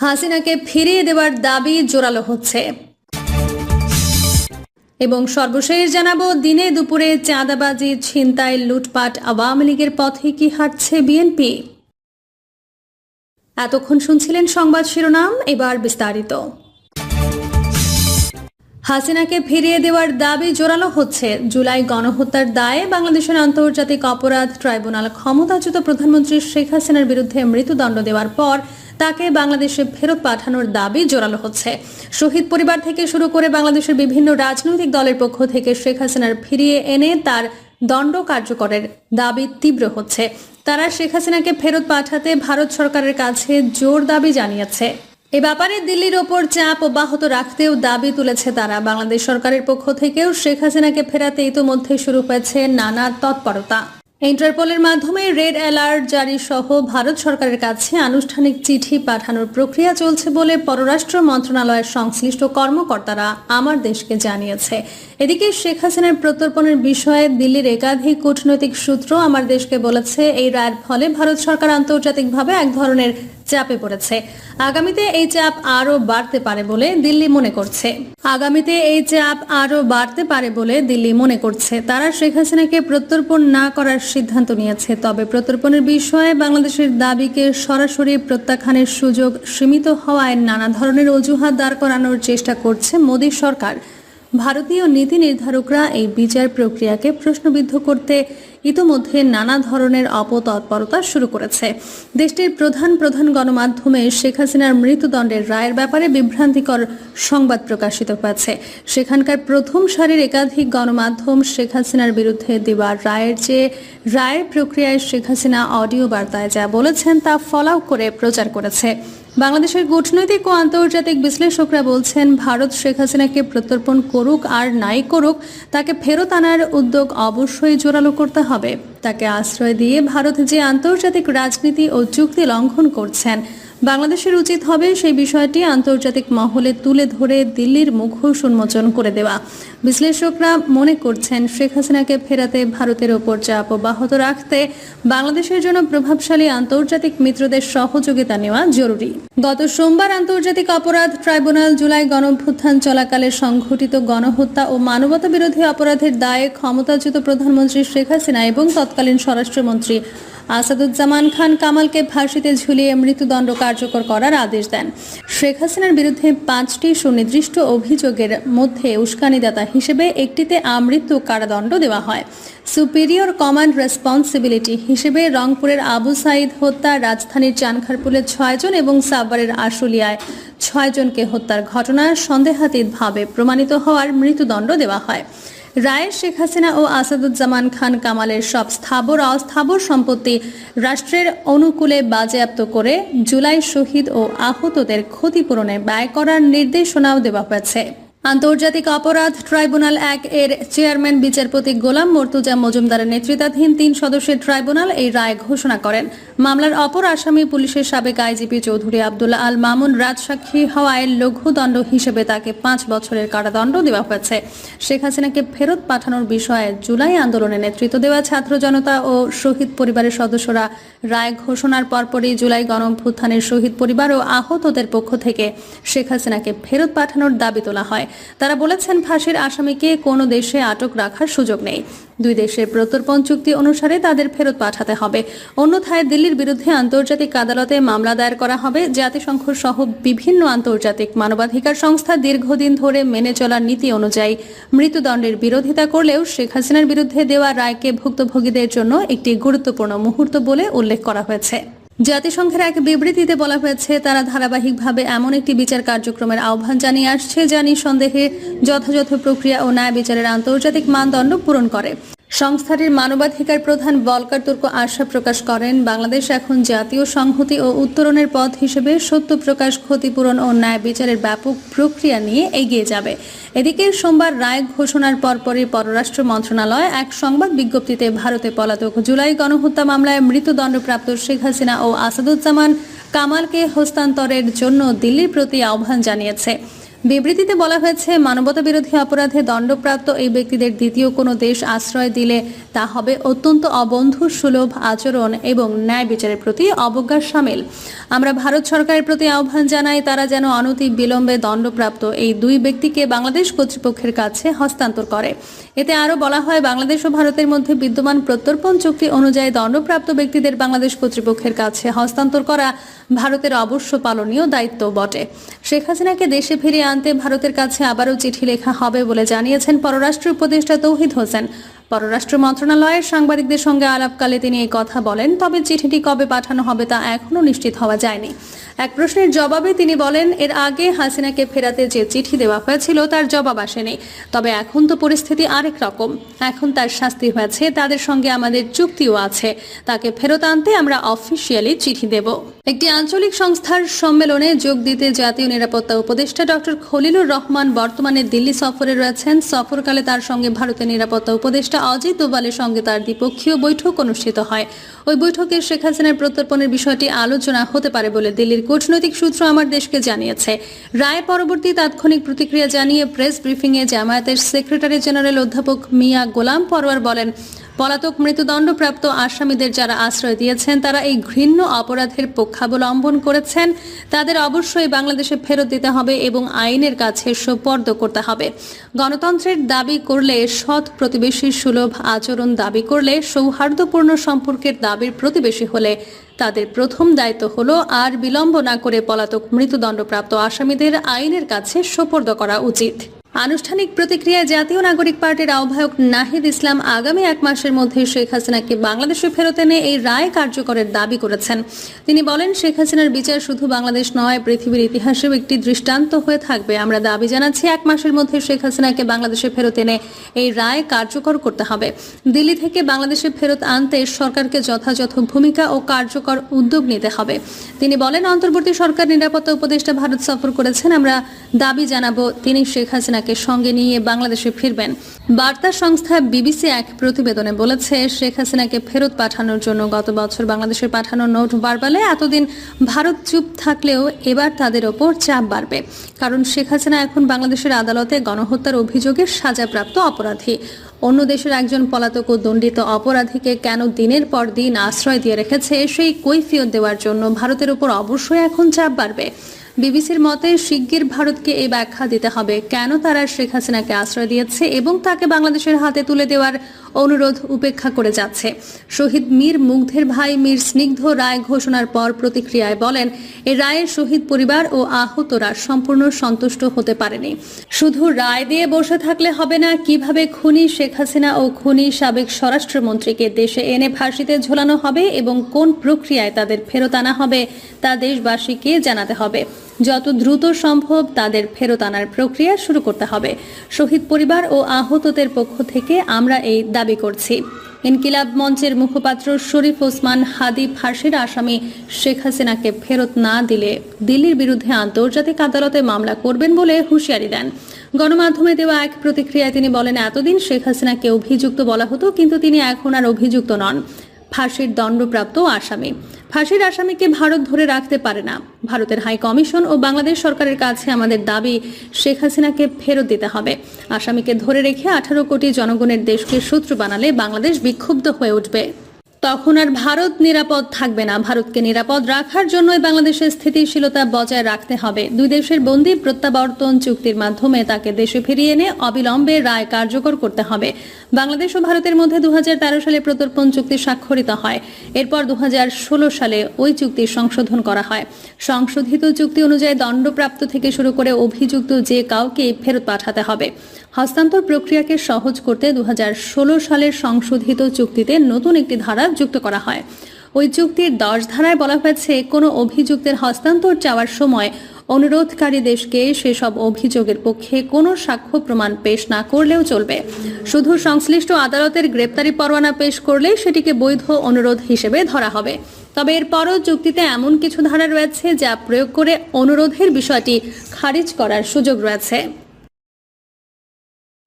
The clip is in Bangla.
হাসিনাকে ফিরিয়ে দেওয়ার দাবি জোরালো হচ্ছে। এবং সর্বশেষ জানাব, দিনে দুপুরে চাঁদাবাজি, ছিনতাই, লুটপাট আওয়ামী লীগের পথে কি হাঁটছে বিএনপি? এতক্ষণ শুনছিলেন সংবাদ শিরোনাম, এবার বিস্তারিত। হাসিনাকে ফিরিয়ে দেওয়ার দাবি জোরালো হচ্ছে। জুলাই গণহত্যার দায়ে বাংলাদেশের আন্তর্জাতিক অপরাধ ট্রাইব্যুনাল ক্ষমতাচ্যুত প্রধানমন্ত্রী শেখ হাসিনার বিরুদ্ধে মৃত্যুদণ্ড দেওয়ার পর তাকে বাংলাদেশে ফেরত পাঠানোর দাবি জোরালো হচ্ছে। শহীদ পরিবার থেকে শুরু করে বাংলাদেশের বিভিন্ন রাজনৈতিক দলের পক্ষ থেকে শেখ হাসিনার ফিরিয়ে এনে তার দণ্ড কার্যকরের দাবি তীব্র হচ্ছে। তারা শেখ হাসিনাকে ফেরত পাঠাতে ভারত সরকারের কাছে জোর দাবি জানিয়েছে। এ ব্যাপারে দিল্লির ওপর চাপ অব্যাহত রাখতেও দাবি তুলেছে তারা। বাংলাদেশ সরকারের পক্ষ থেকেও শেখ হাসিনাকে ফেরাতে ইতোমধ্যে শুরু হয়েছে নানা তৎপরতা। ইন্টারপোলের মাধ্যমে রেড অ্যালার্ট জারি সহ ভারত সরকারের কাছে আনুষ্ঠানিক চিঠি পাঠানোর প্রক্রিয়া চলছে বলে পররাষ্ট্র মন্ত্রণালয়ের সংশ্লিষ্ট কর্মকর্তারা আমার দেশকে জানিয়েছে। এদিকে শেখ হাসিনার প্রত্যর্পণের বিষয়ে দিল্লির একাধিক কূটনৈতিক সূত্র আমার দেশকে বলেছে, এই রায়ের ফলে ভারত সরকার আন্তর্জাতিকভাবে এক ধরনের চাপে পড়েছে। আগামীতে এই চাপ আরও বাড়তে পারে বলে দিল্লি মনে করছে। আগামীতে এই চাপ আরও বাড়তে পারে বলে দিল্লি মনে করছে। তারা শেখ হাসিনাকে প্রত্যর্পণ না করার সিদ্ধান্ত নিয়েছে। তবে প্রত্যর্পণের বিষয়ে বাংলাদেশের দাবিকে সরাসরি প্রত্যাখ্যানের সুযোগ সীমিত হওয়ায় নানা ধরনের অজুহাত দাঁড় করানোর চেষ্টা করছে মোদী সরকার। ভারতীয় নীতি নির্ধারকরা এই বিচার প্রক্রিয়াকে প্রশ্নবিদ্ধ করতে ইতোমধ্যে নানা ধরনের অপতৎপরতা শুরু করেছে। দেশটির প্রধান প্রধান গণমাধ্যমে শেখ হাসিনার মৃত্যুদণ্ডের রায়ের ব্যাপারে বিভ্রান্তিকর সংবাদ প্রকাশিত হয়েছে। সেখানকার প্রথম সারির একাধিক গণমাধ্যম শেখ হাসিনার বিরুদ্ধে দেওয়া রায়ের যে রায়ের প্রক্রিয়ায় শেখ হাসিনা অডিও বার্তায় যা বলেছেন তা ফলাও করে প্রচার করেছে। বাংলাদেশের কূটনৈতিক ও আন্তর্জাতিক বিশ্লেষকরা বলছেন, ভারত শেখ হাসিনাকে প্রত্যর্পণ করুক আর নাই করুক, তাকে ফেরত আনার উদ্যোগ অবশ্যই জোরালো করতে হবে। তাকে আশ্রয় দিয়ে ভারত যে আন্তর্জাতিক রাজনীতি ও চুক্তি লঙ্ঘন করছেন বাংলাদেশের উচিত হবে সেই বিষয়টি আন্তর্জাতিক মহলে তুলে ধরে দিল্লির মুখোশ উন্মোচন করে দেওয়া। বিশ্লেষকরা মনে করছেন, শেখ হাসিনাকে ফেরাতে ভারতের ওপর চাপ অব্যাহত রাখতে বাংলাদেশের জন্য প্রভাবশালী আন্তর্জাতিক মিত্রদের সহযোগিতা নেওয়া জরুরি। গত সোমবার আন্তর্জাতিক অপরাধ ট্রাইব্যুনাল জুলাই গণভ্যুত্থান চলাকালে সংঘটিত গণহত্যা ও মানবতা বিরোধী অপরাধের দায়ে ক্ষমতাচ্যুত প্রধানমন্ত্রী শেখ হাসিনা এবং তৎকালীন স্বরাষ্ট্রমন্ত্রী আসাদুজ্জামান খান কামালকে ফাঁসিতে ঝুলিয়ে মৃত্যুদণ্ড কার্যকর করার আদেশ দেন। শেখ হাসিনার বিরুদ্ধে পাঁচটি সুনির্দিষ্ট অভিযোগের মধ্যে উস্কানিদাতা হিসেবে একটিতে আমৃত্যু কারাদণ্ড দেওয়া হয়। সুপিরিয়র কমান্ড রেসপন্সিবিলিটি হিসেবে রংপুরের আবু সাইদ হত্যা, রাজধানীর চানখারপুলের ছয়জন এবং সাভারের আশুলিয়ায় ছয়জনকে হত্যার ঘটনা সন্দেহাতীতভাবে প্রমাণিত হওয়ার মৃত্যুদণ্ড দেওয়া হয়। রায়ে শেখ হাসিনা ও আসাদুজ্জামান খান কামালের সব স্থাবর অস্থাবর সম্পত্তি রাষ্ট্রের অনুকূলে বাজেয়াপ্ত করে জুলাই শহীদ ও আহতদের ক্ষতিপূরণে ব্যয় করার নির্দেশনাও দেওয়া হয়েছে। আন্তর্জাতিক অপরাধ ট্রাইব্যুনাল এক এর চেয়ারম্যান বিচারপতি গোলাম মর্তুজা মজুমদারের নেতৃত্বাধীন তিন সদস্যের ট্রাইব্যুনাল এই রায় ঘোষণা করেন। মামলার অপর আসামি পুলিশের সাবেক আইজিপি চৌধুরী আবদুল্লাহ আল মামুন রাজসাক্ষী হওয়ায় লঘুদণ্ড হিসেবে তাকে পাঁচ বছরের কারাদণ্ড দেওয়া হয়েছে। শেখ হাসিনাকে ফেরত পাঠানোর বিষয়ে জুলাই আন্দোলনে নেতৃত্ব দেওয়া ছাত্র জনতা ও শহীদ পরিবারের সদস্যরা রায় ঘোষণার পরপরই জুলাই গণঅভ্যুত্থানের শহীদ পরিবার ও আহতদের পক্ষ থেকে শেখ হাসিনাকে ফেরত পাঠানোর দাবি তোলা হয়। তারা বলেছেন ফাঁসির আসামিকে কোনো দেশে আটক রাখার সুযোগ নেই। দুই দেশের প্রত্যর্পণ চুক্তি অনুসারে তাদের ফেরত পাঠাতে হবে। অন্যথায় দিল্লির বিরুদ্ধে আন্তর্জাতিক আদালতে মামলা দায়ের করা হবে। জাতিসংঘ সহ বিভিন্ন আন্তর্জাতিক মানবাধিকার সংস্থা দীর্ঘদিন ধরে মেনে চলার নীতি অনুযায়ী মৃত্যুদণ্ডের বিরোধিতা করলেও শেখ হাসিনার বিরুদ্ধে দেওয়া রায়কে ভুক্তভোগীদের জন্য একটি গুরুত্বপূর্ণ মুহূর্ত বলে উল্লেখ করা হয়েছে। জাতিসংঘের এক বিবৃতিতে বলা হয়েছে, তারা ধারাবাহিকভাবে এমন একটি বিচার কার্যক্রমের আহ্বান জানিয়ে আসছে যা নিঃসন্দেহে যথাযথ প্রক্রিয়া ও ন্যায় বিচারের আন্তর্জাতিক মানদণ্ড পূরণ করে। সংস্থাটির মানবাধিকার প্রধান বলকার তুর্ক আশা প্রকাশ করেন, বাংলাদেশ এখন জাতীয় সংহতি ও উত্তরণের পথ হিসেবে সত্য প্রকাশ, ক্ষতিপূরণ ও ন্যায় বিচারের ব্যাপক প্রক্রিয়া নিয়ে এগিয়ে যাবে। এদিকে সোমবার রায় ঘোষণার পরপরই পররাষ্ট্র মন্ত্রণালয় এক সংবাদ বিজ্ঞপ্তিতে ভারতে পলাতক জুলাই গণহত্যা মামলায় মৃত্যুদণ্ডপ্রাপ্ত শেখ হাসিনা ও আসাদুজ্জামান কামালকে হস্তান্তরের জন্য দিল্লির প্রতি আহ্বান জানিয়েছে। বিবৃতিতে বলা হয়েছে মানবতা বিরোধী অপরাধে দণ্ডপ্রাপ্ত এই ব্যক্তিদের দ্বিতীয় কোনো দেশ আশ্রয় দিলে তা হবে অত্যন্ত অবন্ধু, সুলভ আচরণ এবং ন্যায় বিচারের প্রতি অবজ্ঞার সামিল। আমরা ভারত সরকারের প্রতি আহ্বান জানাই, তারা যেন অনতি বিলম্বে দণ্ডপ্রাপ্ত এই দুই ব্যক্তিকে বাংলাদেশ কর্তৃপক্ষের কাছে হস্তান্তর করে। এতে আরও বলা হয়, বাংলাদেশ ও ভারতের মধ্যে বিদ্যমান প্রত্যর্পণ চুক্তি অনুযায়ী দণ্ডপ্রাপ্ত ব্যক্তিদের বাংলাদেশ কর্তৃপক্ষের কাছে হস্তান্তর করা ভারতের অবশ্য পালনীয় দায়িত্ব বটে। শেখ হাসিনাকে দেশে ফিরিয়ে আনতে ভারতের কাছে আবারও চিঠি লেখা হবে বলে জানিয়েছেন পররাষ্ট্র উপদেষ্টা তৌহিদ হোসেন। পররাষ্ট্র মন্ত্রণালয়ের সাংবাদিকদের সঙ্গে আলাপকালে তিনি এই কথা বলেন, তবে চিঠিটি কবে পাঠানো হবে তা এখনও নিশ্চিত হওয়া যায়নি। এক প্রশ্নের জবাবে তিনি বলেন, এর আগে হাসিনাকে ফেরাতে যে চিঠি দেওয়া হয়েছিল তার জবাব আসেনি। তবে এখন তো পরিস্থিতি আরেক রকম। এখন তার শাস্তি হয়েছে, তাদের সঙ্গে আমাদের চুক্তিও আছে। তাকে ফেরত আনতে আমরা অফিসিয়ালি চিঠি দেব। একটি আঞ্চলিক সংস্থার সম্মেলনে যোগ দিতে জাতীয় নিরাপত্তা উপদেষ্টা ডক্টর খলিলুর রহমান বর্তমানে দিল্লি সফরে রয়েছেন। সফরকালে তার সঙ্গে ভারতের নিরাপত্তা উপদেষ্টা অজিত দোভালের সঙ্গে তার দ্বিপক্ষীয় বৈঠক অনুষ্ঠিত হয়। ওই বৈঠকে শেখ হাসিনার প্রত্যর্পণের বিষয়টি আলোচনা হতে পারে বলে দিল্লির কূটনৈতিক সূত্র আমার দেশকে জানিয়েছে। রায় পরবর্তী তাৎক্ষণিক প্রতিক্রিয়া জানিয়ে প্রেস ব্রিফিংয়ে জামায়াতের সেক্রেটারি জেনারেল অধ্যাপক মিয়া গোলাম পরোয়ার বলেন পলাতক মৃত্যুদণ্ডপ্রাপ্ত আসামিদের যারা আশ্রয় দিয়েছেন, তারা এই ঘৃণ্য অপরাধের পক্ষাবলম্বন করেছেন। তাদের অবশ্যই বাংলাদেশে ফেরত দিতে হবে এবং আইনের কাছে সোপর্দ করতে হবে। গণতন্ত্রের দাবি করলে সৎ প্রতিবেশীর সুলভ আচরণ দাবি করলে সৌহার্দ্যপূর্ণ সম্পর্কের দাবির প্রতিবেশী হলে তাদের প্রথম দায়িত্ব হলো আর বিলম্ব না করে পলাতক মৃত্যুদণ্ডপ্রাপ্ত আসামিদের আইনের কাছে সোপর্দ করা উচিত। আনুষ্ঠানিক প্রতিক্রিয়ায় জাতীয় নাগরিক পার্টির আহ্বায়ক নাহিদ ইসলাম আগামী এক মাসের মধ্যে শেখ হাসিনাকে বাংলাদেশে ফেরত এনে এই রায় কার্যকরের দাবি করেছেন। তিনি বলেন, শেখ হাসিনার বিচার শুধু বাংলাদেশ নয়, পৃথিবীর ইতিহাসেও একটি দৃষ্টান্ত হয়ে থাকবে। আমরা দাবি জানাচ্ছি, এক মাসের মধ্যে শেখ হাসিনাকে বাংলাদেশে ফেরত এনে এই রায় কার্যকর করতে হবে। দিল্লি থেকে বাংলাদেশে ফেরত আনতে সরকারকে যথাযথ ভূমিকা ও কার্যকর উদ্যোগ নিতে হবে। তিনি বলেন, অন্তর্বর্তী সরকার নিরাপত্তা উপদেষ্টা ভারত সফর করেছেন। আমরা দাবি জানাব, তিনি শেখ হাসিনাকে সঙ্গে নিয়ে বাংলাদেশে ফিরবেন। বার্তা সংস্থা বিবিসি এক প্রতিবেদনে বলেছে, শেখ হাসিনাকে ফেরত পাঠানোর জন্য গত বছর বাংলাদেশে পাঠানো নোট বারবালে এতদিন ভারত চুপ থাকলেও এবার তাদের ওপর চাপ বাড়বে। কারণ শেখ হাসিনা এখন বাংলাদেশের আদালতে গণহত্যার অভিযোগে সাজাপ্রাপ্ত অপরাধী। অন্য দেশের একজন পলাতক ও দণ্ডিত অপরাধীকে কেন দিনের পর দিন আশ্রয় দিয়ে রেখেছে, সেই কৈফিয়ত দেওয়ার জন্য ভারতের উপর অবশ্যই এখন চাপ বাড়বে। বিবিসির মতে, শিগগির ভারতকে এই ব্যাখ্যা দিতে হবে। কেন তারা শেখ হাসিনাকে আশ্রয় দিয়েছে এবং তাকে বাংলাদেশের হাতে তুলে দেওয়ার অনুরোধ উপেক্ষা করে যাচ্ছে? শহীদ মীর মুগ্ধের ভাই মীর স্নিগ্ধ রায় ঘোষণার পর প্রতিক্রিয়ায় বলেন, এ রায়ের শহীদ পরিবার ও আহতরা সম্পূর্ণ সন্তুষ্ট হতে পারেনি। শুধু রায় দিয়ে বসে থাকলে হবে না, কীভাবে খুনি শেখ হাসিনা ও খুনি সাবেক স্বরাষ্ট্রমন্ত্রীকে দেশে এনে ফাঁসিতে ঝোলানো হবে এবং কোন প্রক্রিয়ায় তাদের ফেরত আনা হবে, তা দেশবাসীকে জানাতে হবে। যত দ্রুত সম্ভব তাদের ফেরত আনার প্রক্রিয়া শুরু করতে হবে। শহীদ পরিবার ও আহতদের পক্ষ থেকে আমরা এই দাবি করছি। ইনকিলাব মঞ্চের মুখপাত্র শরীফ ওসমান হাদি ফাঁসির আসামি শেখ হাসিনাকে ফেরত না দিলে দিল্লির বিরুদ্ধে আন্তর্জাতিক আদালতে মামলা করবেন বলে হুঁশিয়ারি দেন। গণমাধ্যমে দেওয়া এক প্রতিক্রিয়ায় তিনি বলেন, এতদিন শেখ হাসিনাকে অভিযুক্ত বলা হতো, কিন্তু তিনি এখন আর অভিযুক্ত নন। ফাঁসির দণ্ডপ্রাপ্ত আসামি। ফাঁসির আসামিকে ভারত ধরে রাখতে পারে না। ভারতের হাই কমিশন ও বাংলাদেশ সরকারের কাছে আমাদের দাবি, শেখ হাসিনাকে ফেরত দিতে হবে। আসামিকে ধরে রেখে আঠারো কোটি জনগণের দেশকে শত্রু বানালে বাংলাদেশ বিক্ষুব্ধ হয়ে উঠবে। তখন আর ভারত নিরাপদ থাকবে না। ভারতকে নিরাপদ রাখার জন্যই বাংলাদেশের স্থিতিশীলতা বজায় রাখতে হবে। দুই দেশের বন্দি প্রত্যাবর্তন চুক্তির মাধ্যমে তাকে দেশে ফিরিয়ে এনে অবিলম্বে রায় কার্যকর করতে হবে। বাংলাদেশ ও ভারতের মধ্যে দুহাজার তেরো সালে প্রত্যর্পণ চুক্তি স্বাক্ষরিত হয়। এরপর দু হাজার ষোলো সালে ওই চুক্তি সংশোধন করা হয়। সংশোধিত চুক্তি অনুযায়ী দণ্ডপ্রাপ্ত থেকে শুরু করে অভিযুক্ত যে কাউকে ফেরত পাঠাতে হবে। হস্তান্তর প্রক্রিয়াকে সহজ করতে দু হাজার ষোলো সালের সংশোধিত চুক্তিতে নতুন একটি ধারা যুক্ত করা হয়। ওই চুক্তির দশ ধারায় বলা হয়েছে, কোনো অভিযুক্তের হস্তান্তর চাওয়ার সময় অনুরোধকারী দেশকে সেসব অভিযোগের পক্ষে কোনো সাক্ষ্য প্রমাণ পেশ না করলেও চলবে। শুধু সংশ্লিষ্ট আদালতের গ্রেপ্তারি পরোয়ানা পেশ করলেই সেটিকে বৈধ অনুরোধ হিসেবে ধরা হবে। তবে এরপরও চুক্তিতে এমন কিছু ধারা রয়েছে যা প্রয়োগ করে অনুরোধের বিষয়টি খারিজ করার সুযোগ রয়েছে।